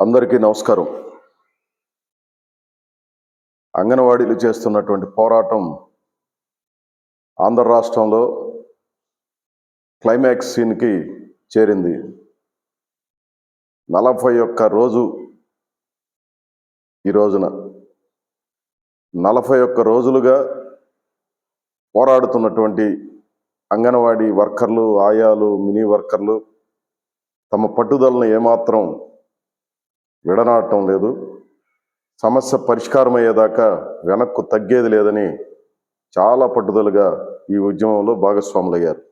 అందరికీ నమస్కారం. అంగన్వాడీలు చేస్తున్నటువంటి పోరాటం ఆంధ్ర రాష్ట్రంలో క్లైమాక్స్ సీన్కి చేరింది. నలభై ఒక్క రోజు ఈ రోజున నలభై ఒక్క రోజులుగా పోరాడుతున్నటువంటి అంగన్వాడీ వర్కర్లు ఆయాలు మినీ వర్కర్లు తమ పట్టుదలను ఏమాత్రం విడనాడటం లేదు. సమస్య పరిష్కారం అయ్యేదాకా వెనక్కు తగ్గేది లేదని చాలా పట్టుదలగా ఈ ఉద్యమంలో భాగస్వాములయ్యారు.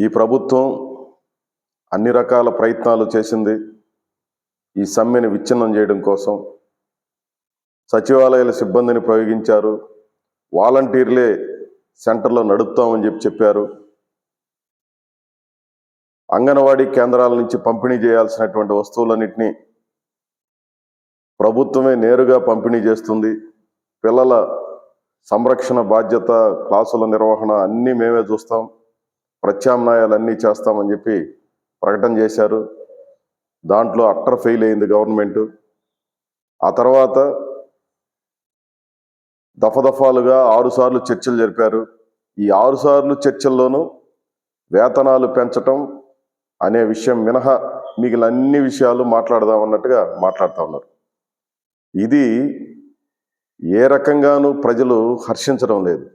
ఈ ప్రభుత్వం అన్ని రకాల ప్రయత్నాలు చేసింది. ఈ సమ్మెని విచ్ఛిన్నం చేయడం కోసం సచివాలయాల సిబ్బందిని ప్రయోగించారు. వాలంటీర్లే సెంటర్లో నడుపుతామని చెప్పి చెప్పారు. అంగన్వాడీ కేంద్రాల నుంచి పంపిణీ చేయాల్సినటువంటి వస్తువులన్నింటినీ ప్రభుత్వమే నేరుగా పంపిణీ చేస్తుంది. పిల్లల సంరక్షణ బాధ్యత క్లాసుల నిర్వహణ అన్నీ మేమే చూస్తాం. ప్రత్యామ్నాయాలు అన్నీ చేస్తామని చెప్పి ప్రకటన చేశారు. దాంట్లో అట్టర్ ఫెయిల్ అయింది గవర్నమెంట్. ఆ తర్వాత దఫదఫాలుగా ఆరుసార్లు చర్చలు జరిపారు. ఈ ఆరుసార్లు చర్చల్లోనూ వేతనాలు పెంచటం అనే విషయం మినహా మిగిలిన అన్ని విషయాలు మాట్లాడదాం అన్నట్టుగా మాట్లాడుతూ ఉన్నారు. ఇది ఏ రకంగానూ ప్రజలు హర్షించడం లేదు.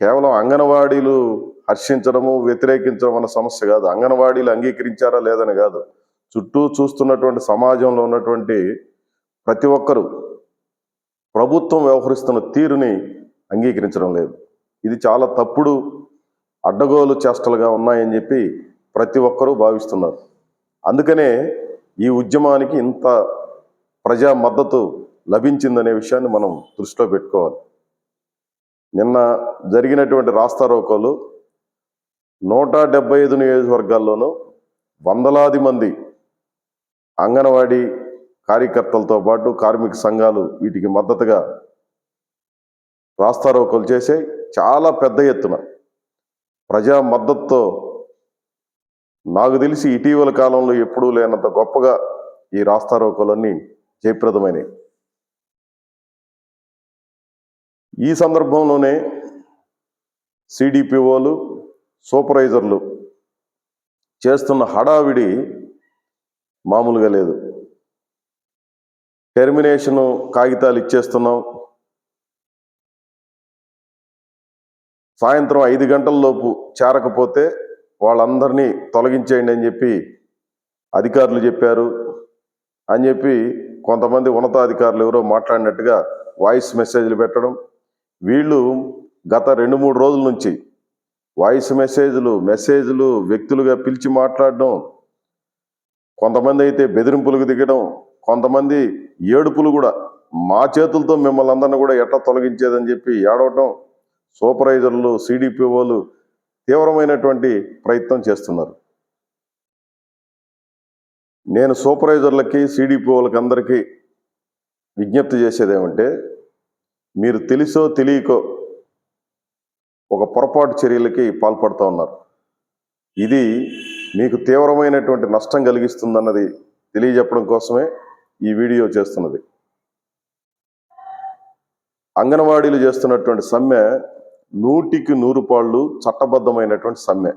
కేవలం అంగన్వాడీలు హర్షించడము వ్యతిరేకించడం అన్న సమస్య కాదు. అంగన్వాడీలు అంగీకరించారా లేదని కాదు. చుట్టూ చూస్తున్నటువంటి సమాజంలో ఉన్నటువంటి ప్రతి ఒక్కరూ ప్రభుత్వం వ్యవహరిస్తున్న తీరుని అంగీకరించడం లేదు. ఇది చాలా తప్పుడు అడ్డగోలు చేష్టలుగా ఉన్నాయని చెప్పి ప్రతి ఒక్కరూ భావిస్తున్నారు. అందుకనే ఈ ఉద్యమానికి ఇంత ప్రజా మద్దతు లభించిందనే విషయాన్ని మనం దృష్టిలో పెట్టుకోవాలి. నిన్న జరిగినటువంటి రాస్తారోకోలు నూట డెబ్బై ఐదు నియోజకవర్గాల్లోనూ వందలాది మంది అంగన్వాడీ కార్యకర్తలతో పాటు కార్మిక సంఘాలు వీటికి మద్దతుగా రాస్తారోకోలు చేసే చాలా పెద్ద ఎత్తున ప్రజా మద్దతుతో నాకు తెలిసి ఇటీవల కాలంలో ఎప్పుడూ లేనంత గొప్పగా ఈ రాస్తారోకలన్నీ జయప్రదమైనవి. ఈ సందర్భంలోనే సిడిపిఓలు సూపర్వైజర్లు చేస్తున్న హడావిడి మామూలుగా లేదు. టెర్మినేషను కాగితాలు ఇచ్చేస్తున్నాం. సాయంత్రం ఐదు గంటల లోపు చేరకపోతే వాళ్ళందరినీ తొలగించేయండి అని చెప్పి అధికారులు చెప్పారు అని చెప్పి కొంతమంది ఉన్నతాధికారులు ఎవరో మాట్లాడినట్టుగా వాయిస్ మెసేజ్లు పెట్టడం. వీళ్ళు గత రెండు మూడు రోజుల నుంచి వాయిస్ మెసేజ్లు మెసేజ్లు వ్యక్తులుగా పిలిచి మాట్లాడడం కొంతమంది అయితే బెదిరింపులకు దిగడం కొంతమంది ఏడుపులు కూడా మా చేతులతో మిమ్మల్ని అందరిని కూడా ఎట్లా తొలగించేదని చెప్పి ఏడవటం. సూపర్వైజర్లు సిడిపిఓలు తీవ్రమైనటువంటి ప్రయత్నం చేస్తున్నారు. నేను సూపర్వైజర్లకి సిడిపిఓలకి అందరికీ విజ్ఞప్తి చేసేది ఏమంటే మీరు తెలుసో తెలియకో ఒక పొరపాటు చర్యలకి పాల్పడుతూ ఉన్నారు. ఇది మీకు తీవ్రమైనటువంటి నష్టం కలిగిస్తుందన్నది తెలియజెప్పడం కోసమే ఈ వీడియో చేస్తున్నది. అంగన్వాడీలు చేస్తున్నటువంటి సమ్మె నూటికి నూరు పాళ్ళు చట్టబద్ధమైనటువంటి సమ్మె.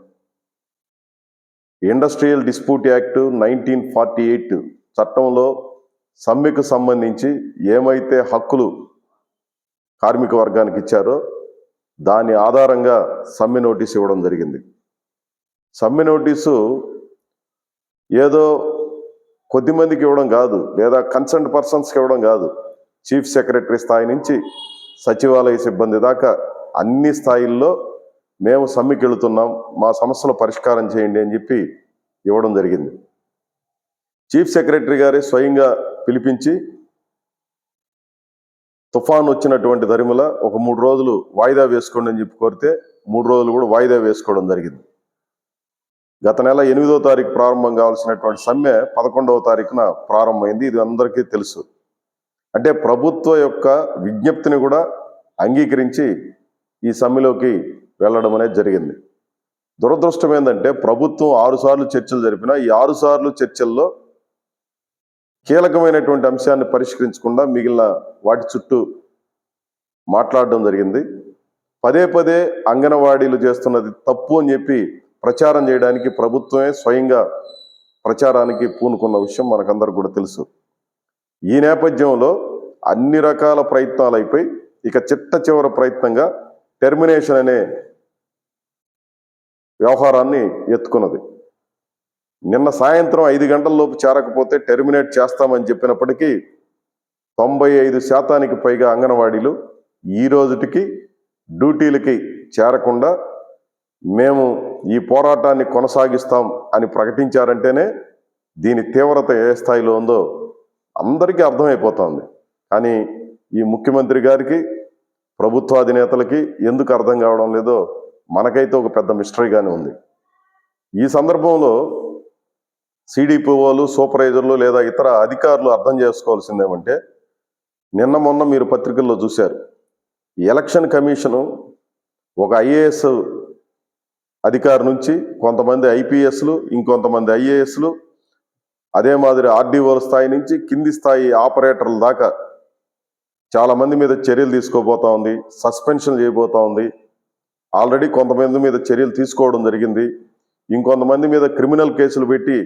Industrial dispute act nineteen forty eight చట్టంలో సమ్మెకు సంబంధించి ఏమైతే హక్కులు కార్మిక వర్గానికి ఇచ్చారో దాని ఆధారంగా సమ్మె నోటీస్ ఇవ్వడం జరిగింది. సమ్మె నోటీసు ఏదో కొద్దిమందికి ఇవ్వడం కాదు లేదా కన్సర్న్ పర్సన్స్కి ఇవ్వడం కాదు. చీఫ్ సెక్రటరీ స్థాయి నుంచి సచివాలయ సిబ్బంది దాకా అన్ని స్థాయిల్లో మేము సమ్మెకెళ్తున్నాం మా సమస్యల పరిష్కారం చేయండి అని చెప్పి ఇవ్వడం జరిగింది. చీఫ్ సెక్రటరీ గారి స్వయంగా పిలిపించి తుఫాన్ వచ్చినటువంటి దరిమిల ఒక మూడు రోజులు వాయిదా వేసుకోండి అని చెప్పి కోరితే మూడు రోజులు కూడా వాయిదా వేసుకోవడం జరిగింది. గత నెల ఎనిమిదో తారీఖు ప్రారంభం కావాల్సినటువంటి సమ్మె పదకొండవ తారీఖున ప్రారంభమైంది. ఇది అందరికీ తెలుసు. అంటే ప్రభుత్వ యొక్క విజ్ఞప్తిని కూడా అంగీకరించి ఈ సమ్మెలోకి వెళ్ళడం అనేది జరిగింది. దురదృష్టం ఏంటంటే ప్రభుత్వం ఆరు సార్లు చర్చలు జరిపిన ఈ ఆరు సార్లు చర్చల్లో కీలకమైనటువంటి అంశాన్ని పరిష్కరించకుండా మిగిలిన వాటి చుట్టూ మాట్లాడడం జరిగింది. పదే పదే అంగన్వాడీలు చేస్తున్నది తప్పు అని చెప్పి ప్రచారం చేయడానికి ప్రభుత్వమే స్వయంగా ప్రచారానికి పూనుకున్న విషయం మనకందరికి కూడా తెలుసు. ఈ నేపథ్యంలో అన్ని రకాల ప్రయత్నాలు అయిపోయి ఇక చిట్ట చివరి ప్రయత్నంగా టెర్మినేషన్ అనే వ్యవహారాన్ని ఎత్తుకున్నది. నిన్న సాయంత్రం ఐదు గంటలలోపు చేరకపోతే టెర్మినేట్ చేస్తామని చెప్పినప్పటికీ తొంభై ఐదు శాతానికి పైగా అంగన్వాడీలు ఈ రోజుటికి డ్యూటీలకి చేరకుండా మేము ఈ పోరాటాన్ని కొనసాగిస్తాం అని ప్రకటించారంటేనే దీని తీవ్రత ఏ స్థాయిలో ఉందో అందరికీ అర్థమైపోతుంది. కానీ ఈ ముఖ్యమంత్రి గారికి ప్రభుత్వ అధినేతలకి ఎందుకు అర్థం కావడం లేదో మనకైతే ఒక పెద్ద మిస్టరీగానే ఉంది. ఈ సందర్భంలో సిడిపిఓలు సూపర్వైజర్లు లేదా ఇతర అధికారులు అర్థం చేసుకోవాల్సిందేమంటే నిన్న మొన్న మీరు పత్రికల్లో చూశారు. ఎలక్షన్ కమిషను ఒక ఐఏఎస్ అధికారి నుంచి కొంతమంది ఐపీఎస్లు ఇంకొంతమంది ఐఏఎస్లు అదే మాదిరి ఆర్డీఓల స్థాయి నుంచి కింది స్థాయి ఆపరేటర్ల దాకా చాలా మంది మీద చర్యలు తీసుకోబోతా ఉంది సస్పెన్షన్ చేయబోతా ఉంది. ఆల్రెడీ కొంతమంది మీద చర్యలు తీసుకోవడం జరిగింది. ఇంకొంతమంది మీద క్రిమినల్ కేసులు పెట్టి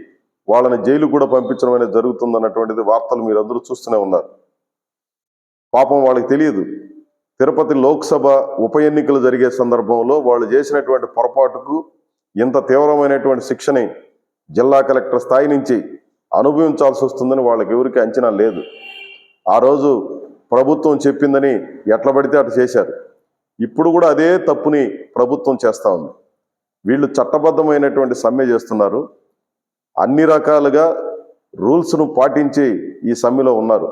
వాళ్ళని జైలు కూడా పంపించడం అనేది జరుగుతుంది అన్నటువంటిది వార్తలు మీరందరూ చూస్తూనే ఉన్నారు. పాపం వాళ్ళకి తెలియదు. తిరుపతి లోక్సభ ఉప ఎన్నికలు జరిగే సందర్భంలో వాళ్ళు చేసినటువంటి పొరపాటుకు ఇంత తీవ్రమైనటువంటి శిక్షని జిల్లా కలెక్టర్ స్థాయి నుంచి అనుభవించాల్సి వస్తుందని వాళ్ళకి ఎవరికి అంచనా లేదు. ఆ రోజు ప్రభుత్వం చెప్పిందని ఎట్లా పడితే అటు చేశారు. ఇప్పుడు కూడా అదే తప్పుని ప్రభుత్వం చేస్తూ ఉంది. వీళ్ళు చట్టబద్ధమైనటువంటి సమ్మె చేస్తున్నారు. అన్ని రకాలుగా రూల్స్ను పాటించి ఈ సమ్మెలో ఉన్నారు.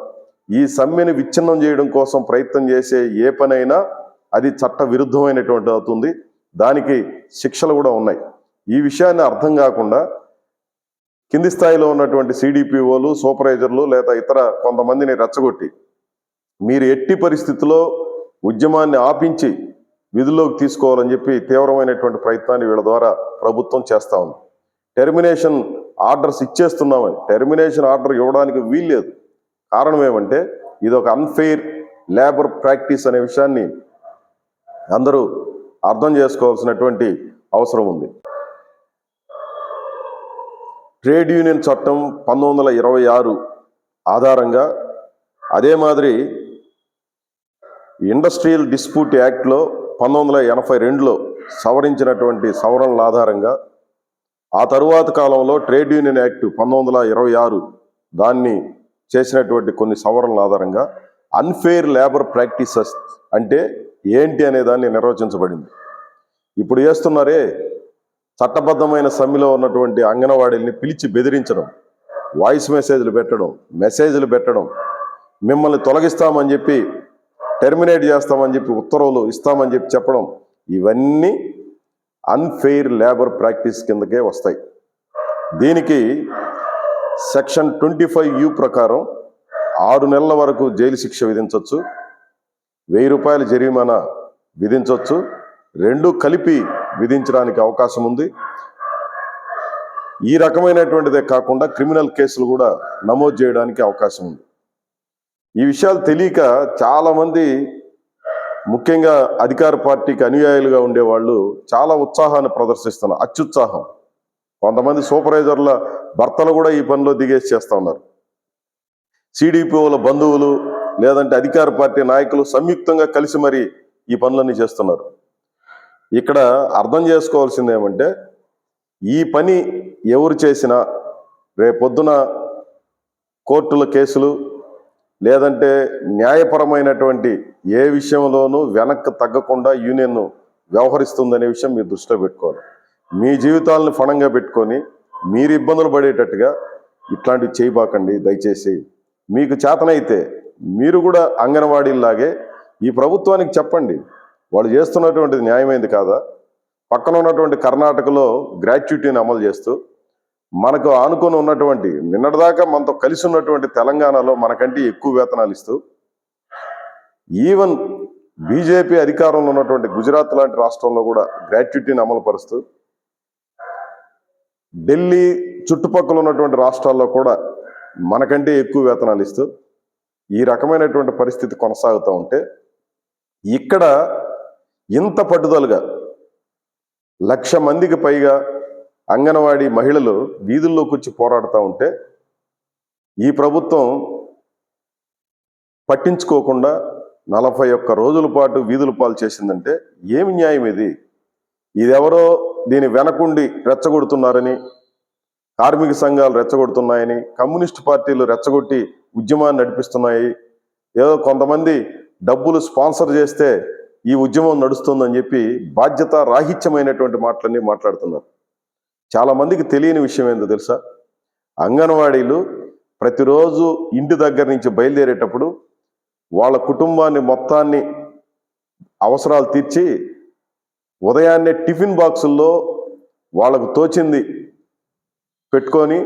ఈ సమ్మెని విచ్ఛిన్నం చేయడం కోసం ప్రయత్నం చేసే ఏ పనైనా అది చట్ట విరుద్ధమైనటువంటి అవుతుంది. దానికి శిక్షలు కూడా ఉన్నాయి. ఈ విషయాన్ని అర్థం కాకుండా కింది స్థాయిలో ఉన్నటువంటి సిడిపిఓలు సూపర్వైజర్లు లేదా ఇతర కొంతమందిని రెచ్చగొట్టి మీరు ఎట్టి పరిస్థితుల్లో ఉద్యమాన్ని ఆపించి విధుల్లోకి తీసుకోవాలని చెప్పి తీవ్రమైనటువంటి ప్రయత్నాన్ని వీళ్ళ ద్వారా ప్రభుత్వం చేస్తా ఉంది. టెర్మినేషన్ ఆర్డర్స్ ఇచ్చేస్తున్నామని టెర్మినేషన్ ఆర్డర్ ఇవ్వడానికి వీల్లేదు కారణం ఏమంటే ఇది ఒక అన్ఫెయిర్ లేబర్ ప్రాక్టీస్ అనే విషయాన్ని అందరూ అర్థం చేసుకోవాల్సినటువంటి అవసరం ఉంది. ట్రేడ్ యూనియన్ చట్టం పంతొమ్మిది వందల ఇరవై ఆరు ఆధారంగా అదే మాదిరి ఇండస్ట్రియల్ డిస్ప్యూట్ యాక్ట్లో పంతొమ్మిది వందల ఎనభై రెండులో సవరించినటువంటి సవరణల ఆధారంగా ఆ తరువాత కాలంలో ట్రేడ్ యూనియన్ యాక్ట్ పంతొమ్మిది వందల ఇరవై ఆరు దాన్ని చేసినటువంటి కొన్ని సవరణల ఆధారంగా అన్ఫెయిర్ లేబర్ ప్రాక్టీసెస్ అంటే ఏంటి అనే దాన్ని నిర్వచించబడింది. ఇప్పుడు చేస్తున్నారే చట్టబద్ధమైన సమ్మెలో ఉన్నటువంటి అంగన్వాడీల్ని పిలిచి బెదిరించడం వాయిస్ మెసేజ్లు పెట్టడం మెసేజ్లు పెట్టడం మిమ్మల్ని తొలగిస్తామని చెప్పి టెర్మినేట్ చేస్తామని చెప్పి ఉత్తర్వులు ఇస్తామని చెప్పి చెప్పడం ఇవన్నీ అన్ఫెయిర్ లేబర్ ప్రాక్టీస్ కిందకే వస్తాయి. దీనికి సెక్షన్ ట్వంటీ ఫైవ్ యూ ప్రకారం ఆరు నెలల వరకు జైలు శిక్ష విధించవచ్చు వెయ్యి రూపాయల జరిమానా విధించవచ్చు రెండు కలిపి విధించడానికి అవకాశం ఉంది. ఈ రకమైనటువంటిదే కాకుండా క్రిమినల్ కేసులు కూడా నమోదు చేయడానికి అవకాశం ఉంది. ఈ విషయాలు తెలియక చాలామంది ముఖ్యంగా అధికార పార్టీకి అనుయాయులుగా ఉండేవాళ్ళు చాలా ఉత్సాహాన్ని ప్రదర్శిస్తున్నారు. అత్యుత్సాహం. కొంతమంది సూపర్వైజర్ల భర్తలు కూడా ఈ పనిలో దిగేసి చేస్తూ ఉన్నారు. సిడిపిఓల బంధువులు లేదంటే అధికార పార్టీ నాయకులు సంయుక్తంగా కలిసి మరి ఈ పనులన్నీ చేస్తున్నారు. ఇక్కడ అర్థం చేసుకోవాల్సింది ఏమంటే ఈ పని ఎవరు చేసినా రేపొద్దున కోర్టుల కేసులు లేదంటే న్యాయపరమైనటువంటి ఏ విషయంలోనూ వెనక్కి తగ్గకుండా యూనియన్ వ్యవహరిస్తుందనే విషయం మీరు దృష్టిలో పెట్టుకోవాలి. మీ జీవితాలను ఫణంగా పెట్టుకొని మీరు ఇబ్బందులు పడేటట్టుగా ఇట్లాంటివి చేయబాకండి దయచేసి. మీకు చేతనైతే మీరు కూడా అంగన్వాడీలాగే ఈ ప్రభుత్వానికి చెప్పండి. వాళ్ళు చేస్తున్నటువంటిది న్యాయమైంది కాదా? పక్కన ఉన్నటువంటి కర్ణాటకలో గ్రాట్యుటీని అమలు చేస్తూ మనకు ఆనుకొని ఉన్నటువంటి నిన్నటిదాకా మనతో కలిసి ఉన్నటువంటి తెలంగాణలో మనకంటే ఎక్కువ వేతనాలు ఇస్తూ ఈవెన్ బీజేపీ అధికారంలో ఉన్నటువంటి గుజరాత్ లాంటి రాష్ట్రంలో కూడా గ్రాట్యుటీని అమలు పరుస్తూ ఢిల్లీ చుట్టుపక్కల ఉన్నటువంటి రాష్ట్రాల్లో కూడా మనకంటే ఎక్కువ వేతనాలు ఇస్తూ ఈ రకమైనటువంటి పరిస్థితి కొనసాగుతూ ఉంటే ఇక్కడ ఇంత పట్టుదలగా లక్ష మందికి పైగా అంగన్వాడీ మహిళలు వీధుల్లోకి వచ్చి పోరాడుతూ ఉంటే ఈ ప్రభుత్వం పట్టించుకోకుండా నలభై ఒక్క రోజుల పాటు వీధుల పాలు చేసిందంటే ఏమి న్యాయం ఇది? ఇదెవరో దీని వెనకుండి రెచ్చగొడుతున్నారని కార్మిక సంఘాలు రెచ్చగొడుతున్నాయని కమ్యూనిస్ట్ పార్టీలు రెచ్చగొట్టి ఉద్యమాన్ని నడిపిస్తున్నాయి. ఏదో కొంతమంది డబ్బులు స్పాన్సర్ చేస్తే ఈ ఉద్యమం నడుస్తుందని చెప్పి బాధ్యత రాహిత్యమైనటువంటి మాటలన్నీ మాట్లాడుతున్నారు. చాలామందికి తెలియని విషయం ఏందో తెలుసా? అంగన్వాడీలు ప్రతిరోజు ఇంటి దగ్గర నుంచి బయలుదేరేటప్పుడు వాళ్ళ కుటుంబాన్ని మొత్తాన్ని అవసరాలు తీర్చి ఉదయాన్నే టిఫిన్ బాక్సుల్లో వాళ్ళకు తోచింది పెట్టుకొని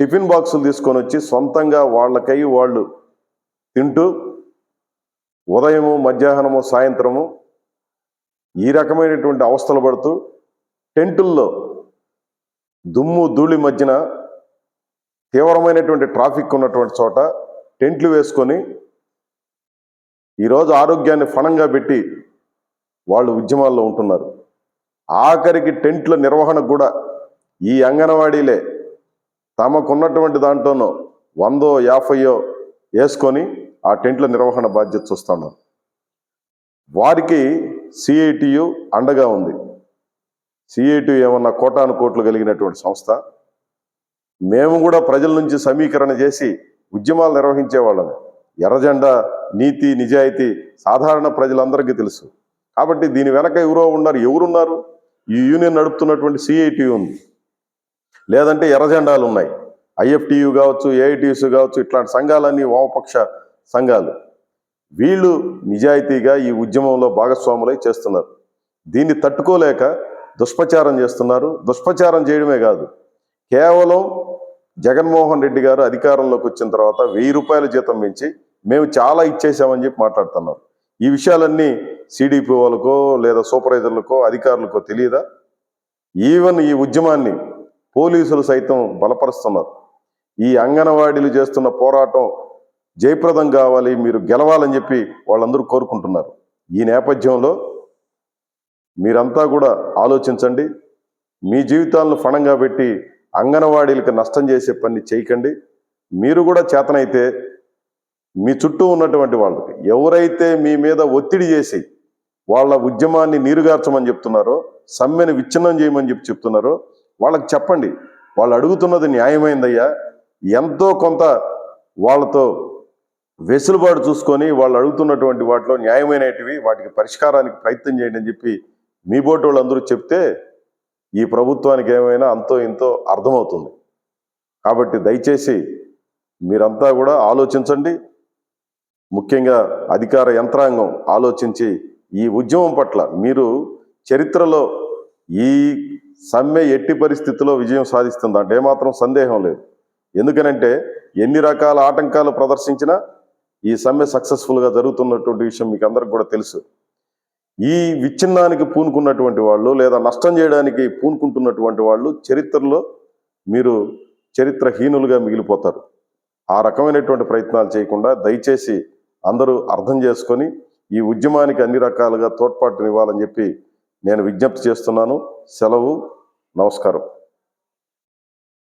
టిఫిన్ బాక్సులు తీసుకొని వచ్చి సొంతంగా వాళ్ళకై వాళ్ళు తింటూ ఉదయము మధ్యాహ్నము సాయంత్రము ఈ రకమైనటువంటి అవస్థలు పడుతూ టెంటుల్లో దుమ్ము ధూళి మధ్యన తీవ్రమైనటువంటి ట్రాఫిక్ ఉన్నటువంటి చోట టెంట్లు వేసుకొని ఈరోజు ఆరోగ్యాన్ని ఫణంగా పెట్టి వాళ్ళు ఉద్యమాల్లో ఉంటున్నారు. ఆఖరికి టెంట్ల నిర్వహణకు కూడా ఈ అంగన్వాడీలే. తమకున్నటువంటి దాంట్లోనూ వందో యాభైయో వేసుకొని ఆ టెంట్ల నిర్వహణ బాధ్యత చూస్తున్నారు. వారికి సిఐటియు అండగా ఉంది. సిఐటి ఏమన్నా కోటాను కోట్లు కలిగినటువంటి సంస్థ మేము కూడా ప్రజల నుంచి సమీకరణ చేసి ఉద్యమాలు నిర్వహించే వాళ్ళం ఎర్రజెండా నీతి నిజాయితీ సాధారణ ప్రజలందరికీ తెలుసు. కాబట్టి దీని వెనక ఎవరో ఉన్నారు ఎవరున్నారు? ఈ యూనియన్ నడుపుతున్నటువంటి సిఐటి ఉంది. లేదంటే ఎర్రజెండాలు ఉన్నాయి. ఐఎఫ్టియు కావచ్చు ఏఐటియుస్ కావచ్చు ఇట్లాంటి సంఘాలన్నీ వామపక్ష సంఘాలు. వీళ్ళు నిజాయితీగా ఈ ఉద్యమంలో భాగస్వాములై చేస్తున్నారు. దీన్ని తట్టుకోలేక దుష్ప్రచారం చేస్తున్నారు. దుష్ప్రచారం చేయడమే కాదు. కేవలం జగన్మోహన్ రెడ్డి గారు అధికారంలోకి వచ్చిన తర్వాత వెయ్యి రూపాయల జీతం పెంచి మేము చాలా ఇచ్చేసామని చెప్పి మాట్లాడుతున్నారు. ఈ విషయాలన్నీ సిడిపి వాళ్ళకో లేదా సూపర్వైజర్లకో అధికారులకో తెలియదా? ఈవెన్ ఈ ఉద్యమాన్ని పోలీసులు సైతం బలపరుస్తున్నారు. ఈ అంగన్వాడీలు చేస్తున్న పోరాటం జయప్రదం కావాలి మీరు గెలవాలని చెప్పి వాళ్ళందరూ కోరుకుంటున్నారు. ఈ నేపథ్యంలో మీరంతా కూడా ఆలోచించండి. మీ జీవితాలను ఫణంగా పెట్టి అంగన్వాడీలకు నష్టం చేసే పని చేయకండి. మీరు కూడా చేతనైతే మీ చుట్టూ ఉన్నటువంటి వాళ్ళకి ఎవరైతే మీ మీద ఒత్తిడి చేసి వాళ్ళ ఉద్యమాన్ని నీరుగార్చమని చెప్తున్నారో సమ్మెను విచ్ఛిన్నం చేయమని చెప్పి చెప్తున్నారో వాళ్ళకి చెప్పండి. వాళ్ళు అడుగుతున్నది న్యాయమైందయ్యా. ఎంతో కొంత వాళ్ళతో వెసులుబాటు చూసుకొని వాళ్ళు అడుగుతున్నటువంటి వాటిలో న్యాయమైనటివి వాటికి పరిష్కారానికి ప్రయత్నం చేయండి అని చెప్పి మీ బోటి వాళ్ళందరూ చెప్తే ఈ ప్రభుత్వానికి ఏమైనా అంతో ఇంతో అర్థమవుతుంది. కాబట్టి దయచేసి మీరంతా కూడా ఆలోచించండి. ముఖ్యంగా అధికార యంత్రాంగం ఆలోచించి ఈ ఉద్యమం పట్ల మీరు చరిత్రలో ఈ సమ్మె ఎట్టి పరిస్థితిలో విజయం సాధిస్తుంది అంటే ఏమాత్రం సందేహం లేదు. ఎందుకనంటే ఎన్ని రకాల ఆటంకాలు ప్రదర్శించినా ఈ సమ్మె సక్సెస్ఫుల్గా జరుగుతున్నటువంటి విషయం మీకు అందరికి కూడా తెలుసు. ఈ విచ్ఛిన్నానికి పూనుకున్నటువంటి వాళ్ళు లేదా నష్టం చేయడానికి పూనుకుంటున్నటువంటి వాళ్ళు చరిత్రలో మీరు చరిత్రహీనులుగా మిగిలిపోతారు. ఆ రకమైనటువంటి ప్రయత్నాలు చేయకుండా దయచేసి అందరూ అర్థం చేసుకొని ఈ ఉద్యమానికి అన్ని రకాలుగా తోడ్పాటునివ్వాలని చెప్పి నేను విజ్ఞప్తి చేస్తున్నాను. సెలవు. నమస్కారం.